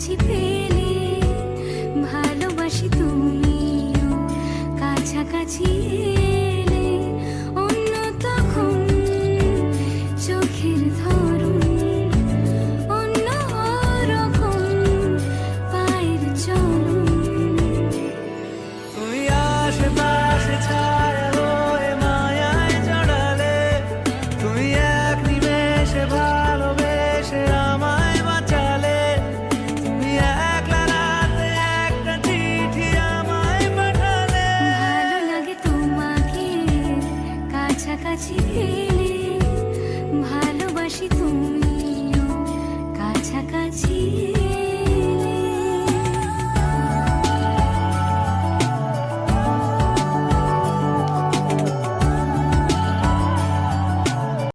কাছে পেলে কাছাকাছি পেলে ভালো